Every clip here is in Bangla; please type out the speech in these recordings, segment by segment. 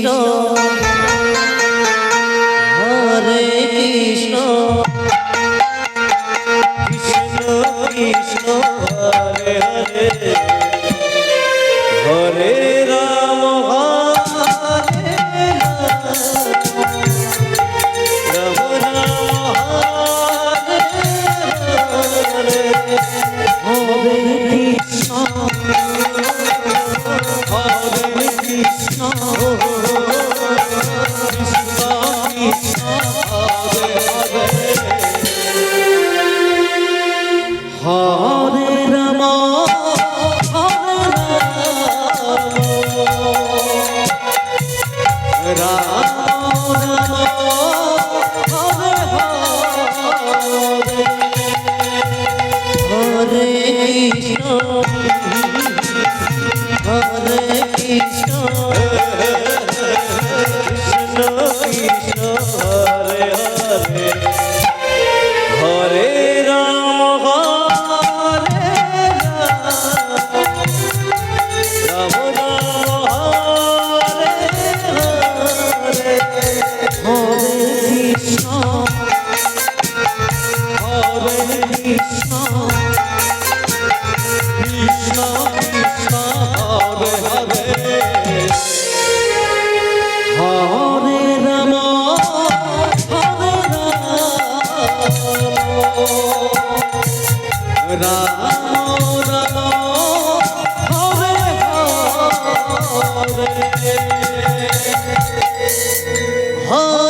কৃষ্ণ। কৃষ্ণ। কৃষ্ণ কৃষ্ণ हाँ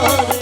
Oh.